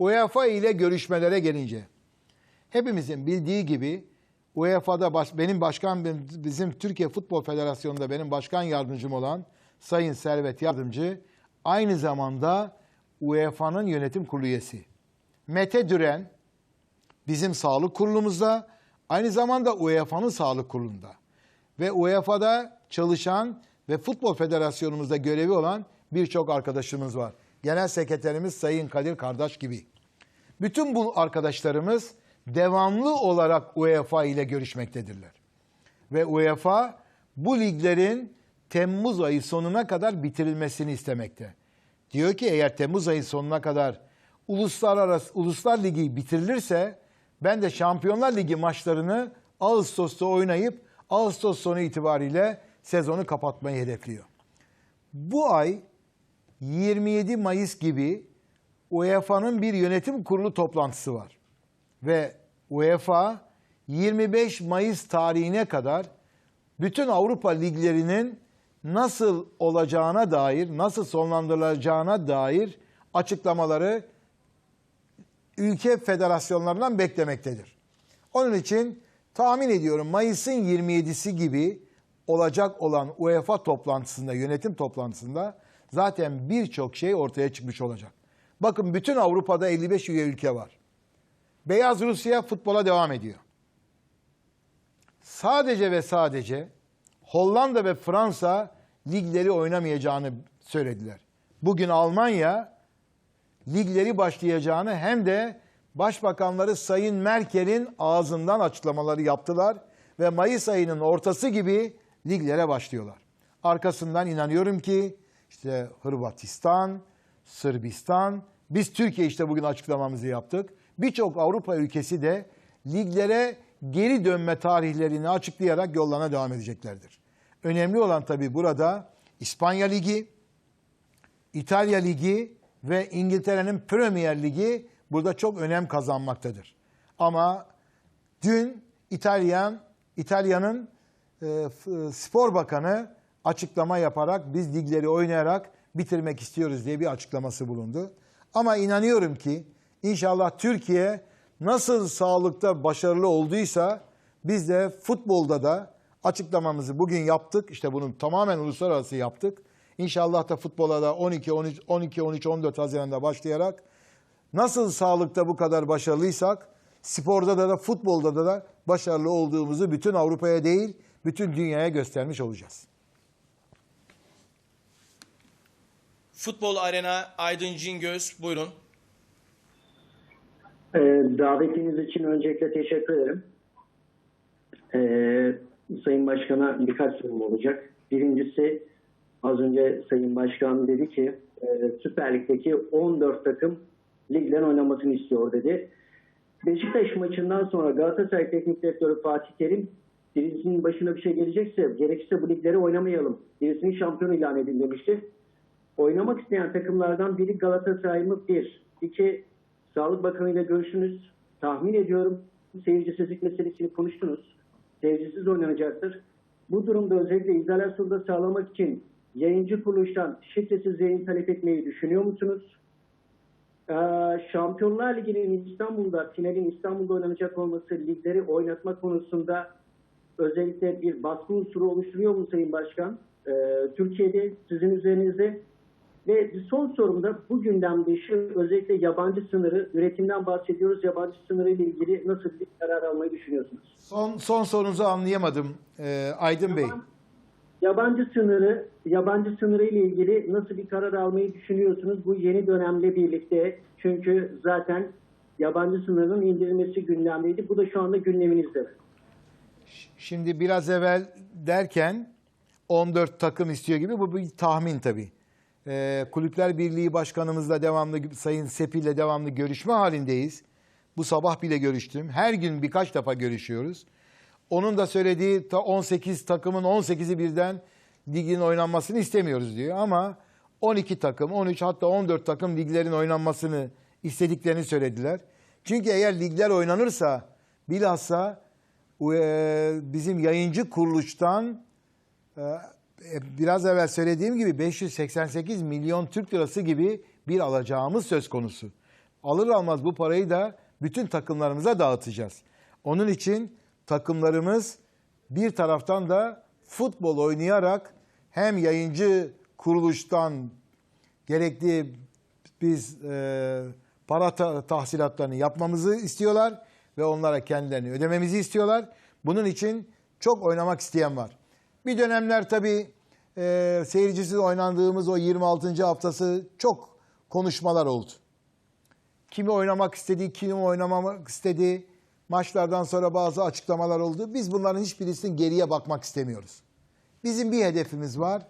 UEFA ile görüşmelere gelince hepimizin bildiği gibi UEFA'da baş- benim başkan bizim Türkiye Futbol Federasyonu'nda benim başkan yardımcım olan Sayın Servet Yardımcı aynı zamanda UEFA'nın yönetim kurulu üyesi. Mete Düren bizim sağlık kurulumuzda aynı zamanda UEFA'nın sağlık kurulunda ve UEFA'da çalışan ve Futbol Federasyonumuzda görevi olan birçok arkadaşımız var. Genel Sekreterimiz Sayın Kadir Kardeş gibi. Bütün bu arkadaşlarımız devamlı olarak UEFA ile görüşmektedirler. Ve UEFA bu liglerin Temmuz ayı sonuna kadar bitirilmesini istemekte. Diyor ki eğer Temmuz ayı sonuna kadar uluslararası Uluslar Ligi bitirilirse ben de Şampiyonlar Ligi maçlarını Ağustos'ta oynayıp Ağustos sonu itibariyle sezonu kapatmayı hedefliyor. Bu ay 27 Mayıs gibi UEFA'nın bir yönetim kurulu toplantısı var. Ve UEFA 25 Mayıs tarihine kadar bütün Avrupa liglerinin nasıl olacağına dair, nasıl sonlandırılacağına dair açıklamaları ülke federasyonlarından beklemektedir. Onun için tahmin ediyorum Mayıs'ın 27'si gibi olacak olan UEFA toplantısında, yönetim toplantısında zaten birçok şey ortaya çıkmış olacak. Bakın bütün Avrupa'da 55 üye ülke var. Beyaz Rusya futbola devam ediyor. Sadece ve sadece Hollanda ve Fransa ligleri oynamayacağını söylediler. Bugün Almanya ligleri başlayacağını hem de Başbakanları Sayın Merkel'in ağzından açıklamaları yaptılar ve Mayıs ayının ortası gibi liglere başlıyorlar. Arkasından inanıyorum ki işte Hırvatistan, Sırbistan, biz Türkiye işte bugün açıklamamızı yaptık. Birçok Avrupa ülkesi de liglere geri dönme tarihlerini açıklayarak yollarına devam edeceklerdir. Önemli olan tabii burada İspanya Ligi, İtalya Ligi ve İngiltere'nin Premier Ligi burada çok önem kazanmaktadır. Ama dün İtalyan İtalya'nın e, spor bakanı açıklama yaparak biz ligleri oynayarak bitirmek istiyoruz diye bir açıklaması bulundu. Ama inanıyorum ki inşallah Türkiye nasıl sağlıkta başarılı olduysa biz de futbolda da açıklamamızı bugün yaptık. İşte bunu tamamen uluslararası yaptık. İnşallah da futbola da 12 13 12 13 14 Haziran'da başlayarak nasıl sağlıkta bu kadar başarılıysak sporda da da futbolda da da başarılı olduğumuzu bütün Avrupa'ya değil bütün dünyaya göstermiş olacağız. Futbol Arena Aydın Cingöz buyurun. Ee, davetiniz için öncelikle teşekkür ederim. Ee, Sayın Başkan'a birkaç sorum olacak. Birincisi az önce Sayın Başkan dedi ki e, Süper Lig'deki 14 takım ligden oynamasını istiyor dedi. Beşiktaş maçından sonra Galatasaray Teknik Direktörü Fatih Terim birisinin başına bir şey gelecekse gerekirse bu ligleri oynamayalım. Birisini şampiyon ilan edin demişti. Oynamak isteyen takımlardan biri Galatasaray mı? Bir. İki, Sağlık Bakanı ile görüşünüz. Tahmin ediyorum seyircisizlik meselesini konuştunuz. Seyircisiz oynanacaktır. Bu durumda özellikle izolasyonu da sağlamak için yayıncı kuruluştan şifresiz yayın talep etmeyi düşünüyor musunuz? Ee, Şampiyonlar Ligi'nin İstanbul'da, finalin İstanbul'da oynanacak olması ligleri oynatma konusunda özellikle bir baskı unsuru oluşturuyor mu Sayın Başkan? Ee, Türkiye'de sizin üzerinizde ve son sorum da bu gündem dışı özellikle yabancı sınırı, üretimden bahsediyoruz. Yabancı sınırı ile ilgili nasıl bir karar almayı düşünüyorsunuz? Son son sorunuzu anlayamadım e, Aydın Bey. Yabancı sınırı, yabancı sınırı ile ilgili nasıl bir karar almayı düşünüyorsunuz bu yeni dönemle birlikte? Çünkü zaten yabancı sınırının indirilmesi gündemdeydi. Bu da şu anda gündeminizde. Şimdi biraz evvel derken 14 takım istiyor gibi bu bir tahmin tabii. Ee, Kulüpler Birliği Başkanımızla devamlı, Sayın Sepil'le devamlı görüşme halindeyiz. Bu sabah bile görüştüm. Her gün birkaç defa görüşüyoruz. Onun da söylediği ta 18 takımın 18'i birden ligin oynanmasını istemiyoruz diyor. Ama 12 takım, 13 hatta 14 takım liglerin oynanmasını istediklerini söylediler. Çünkü eğer ligler oynanırsa bilhassa e, bizim yayıncı kuruluştan e, biraz evvel söylediğim gibi 588 milyon Türk lirası gibi bir alacağımız söz konusu. Alır almaz bu parayı da bütün takımlarımıza dağıtacağız. Onun için takımlarımız bir taraftan da futbol oynayarak hem yayıncı kuruluştan gerekli biz e, para ta- tahsilatlarını yapmamızı istiyorlar ve onlara kendilerini ödememizi istiyorlar. Bunun için çok oynamak isteyen var. Bir dönemler tabii e, seyircisiz oynandığımız o 26. haftası çok konuşmalar oldu. Kimi oynamak istedi, kimi oynamamak istedi. Maçlardan sonra bazı açıklamalar oldu. Biz bunların hiçbirisinin geriye bakmak istemiyoruz. Bizim bir hedefimiz var.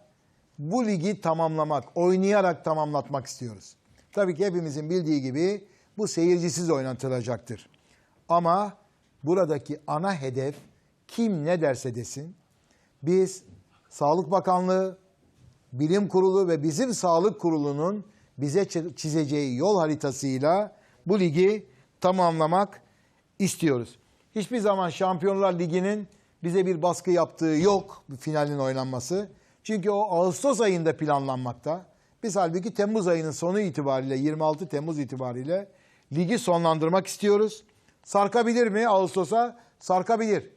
Bu ligi tamamlamak, oynayarak tamamlatmak istiyoruz. Tabii ki hepimizin bildiği gibi bu seyircisiz oynatılacaktır. Ama buradaki ana hedef kim ne derse desin biz Sağlık Bakanlığı, Bilim Kurulu ve bizim Sağlık Kurulu'nun bize çi- çizeceği yol haritasıyla bu ligi tamamlamak istiyoruz. Hiçbir zaman Şampiyonlar Ligi'nin bize bir baskı yaptığı yok finalin oynanması. Çünkü o Ağustos ayında planlanmakta. Biz halbuki Temmuz ayının sonu itibariyle 26 Temmuz itibariyle ligi sonlandırmak istiyoruz. Sarkabilir mi Ağustos'a? Sarkabilir.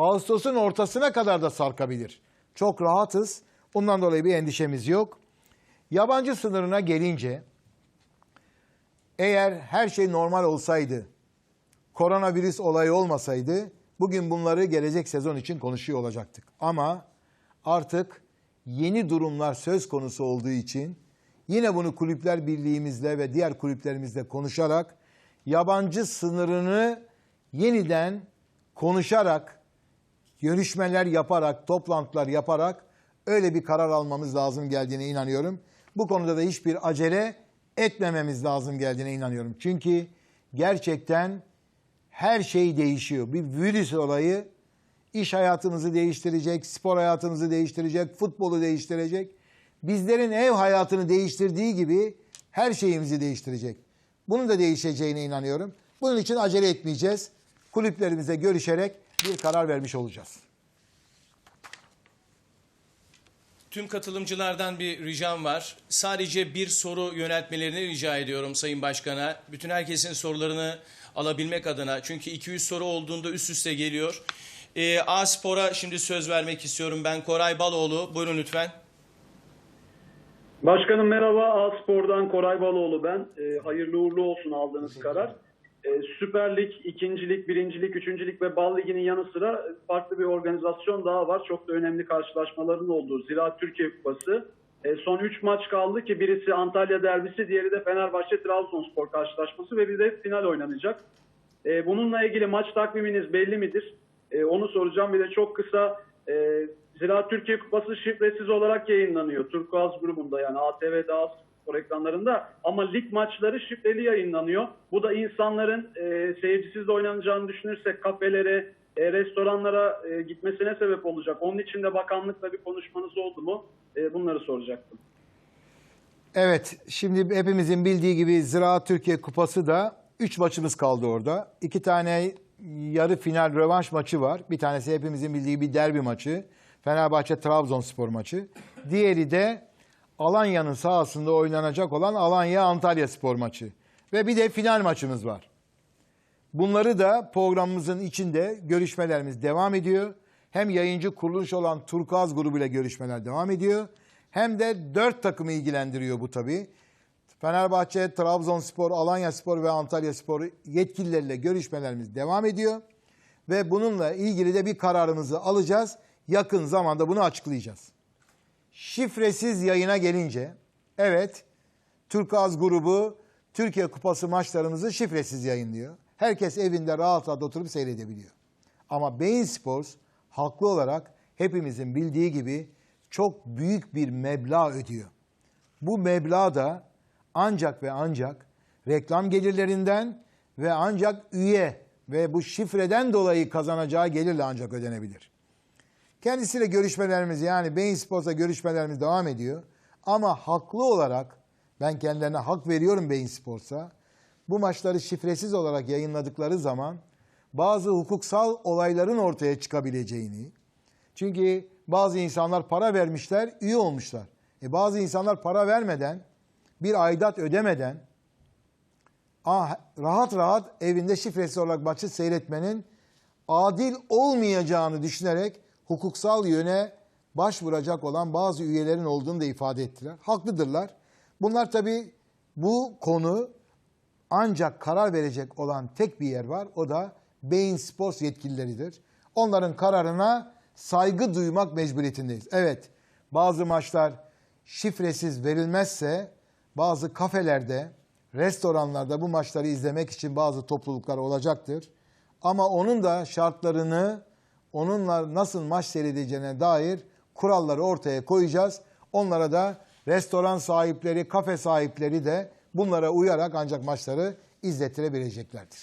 Ağustos'un ortasına kadar da sarkabilir. Çok rahatız. Bundan dolayı bir endişemiz yok. Yabancı sınırına gelince eğer her şey normal olsaydı, koronavirüs olayı olmasaydı bugün bunları gelecek sezon için konuşuyor olacaktık. Ama artık yeni durumlar söz konusu olduğu için yine bunu kulüpler birliğimizle ve diğer kulüplerimizle konuşarak yabancı sınırını yeniden konuşarak görüşmeler yaparak, toplantılar yaparak öyle bir karar almamız lazım geldiğine inanıyorum. Bu konuda da hiçbir acele etmememiz lazım geldiğine inanıyorum. Çünkü gerçekten her şey değişiyor. Bir virüs olayı iş hayatımızı değiştirecek, spor hayatımızı değiştirecek, futbolu değiştirecek. Bizlerin ev hayatını değiştirdiği gibi her şeyimizi değiştirecek. Bunun da değişeceğine inanıyorum. Bunun için acele etmeyeceğiz. Kulüplerimize görüşerek bir karar vermiş olacağız. Tüm katılımcılardan bir ricam var. Sadece bir soru yöneltmelerini rica ediyorum Sayın Başkan'a. Bütün herkesin sorularını alabilmek adına. Çünkü 200 soru olduğunda üst üste geliyor. Ee, A Spor'a şimdi söz vermek istiyorum. Ben Koray Baloğlu. Buyurun lütfen. Başkanım merhaba. A-Spor'dan Koray Baloğlu ben. Ee, hayırlı uğurlu olsun aldığınız karar. Ee, Süper Lig, İkinci Lig, Birinci Lig, Üçüncü Lig ve Bal Ligi'nin yanı sıra farklı bir organizasyon daha var. Çok da önemli karşılaşmaların olduğu Ziraat Türkiye Kupası. Ee, son 3 maç kaldı ki birisi Antalya derbisi, diğeri de Fenerbahçe Trabzonspor karşılaşması ve bir de final oynanacak. Ee, bununla ilgili maç takviminiz belli midir? Ee, onu soracağım. Bir de çok kısa e, Ziraat Türkiye Kupası şifresiz olarak yayınlanıyor. Turkuaz grubunda yani ATV Daha Spor ekranlarında ama lig maçları şifreli yayınlanıyor. Bu da insanların e, seyircisiz de oynanacağını düşünürsek kafelere, e, restoranlara e, gitmesine sebep olacak. Onun için de bakanlıkla bir konuşmanız oldu mu? E, bunları soracaktım. Evet, şimdi hepimizin bildiği gibi Ziraat Türkiye Kupası da 3 maçımız kaldı orada. 2 tane yarı final rövanş maçı var. Bir tanesi hepimizin bildiği bir derbi maçı. Fenerbahçe Trabzonspor maçı. Diğeri de Alanya'nın sahasında oynanacak olan Alanya Antalya Spor maçı. Ve bir de final maçımız var. Bunları da programımızın içinde görüşmelerimiz devam ediyor. Hem yayıncı kuruluş olan Turkuaz grubu ile görüşmeler devam ediyor. Hem de dört takımı ilgilendiriyor bu tabii. Fenerbahçe, Trabzonspor, Alanyaspor ve Antalyaspor yetkilileriyle görüşmelerimiz devam ediyor. Ve bununla ilgili de bir kararımızı alacağız. Yakın zamanda bunu açıklayacağız. Şifresiz yayına gelince, evet Turkuaz grubu Türkiye Kupası maçlarımızı şifresiz yayınlıyor. Herkes evinde rahat rahat oturup seyredebiliyor. Ama Bein Sports haklı olarak hepimizin bildiği gibi çok büyük bir meblağ ödüyor. Bu meblağ da ancak ve ancak reklam gelirlerinden ve ancak üye ve bu şifreden dolayı kazanacağı gelirle ancak ödenebilir. Kendisiyle görüşmelerimiz yani Bein Sports'a görüşmelerimiz devam ediyor. Ama haklı olarak ben kendilerine hak veriyorum Bein Sports'a. Bu maçları şifresiz olarak yayınladıkları zaman bazı hukuksal olayların ortaya çıkabileceğini. Çünkü bazı insanlar para vermişler, üye olmuşlar. E bazı insanlar para vermeden, bir aidat ödemeden ah, rahat rahat evinde şifresi olarak maçı seyretmenin adil olmayacağını düşünerek hukuksal yöne başvuracak olan bazı üyelerin olduğunu da ifade ettiler. Haklıdırlar. Bunlar tabii bu konu ancak karar verecek olan tek bir yer var. O da Beyin Sports yetkilileridir. Onların kararına saygı duymak mecburiyetindeyiz. Evet bazı maçlar şifresiz verilmezse bazı kafelerde, restoranlarda bu maçları izlemek için bazı topluluklar olacaktır. Ama onun da şartlarını, onunla nasıl maç seyredeceğine dair kuralları ortaya koyacağız. Onlara da restoran sahipleri, kafe sahipleri de bunlara uyarak ancak maçları izlettirebileceklerdir.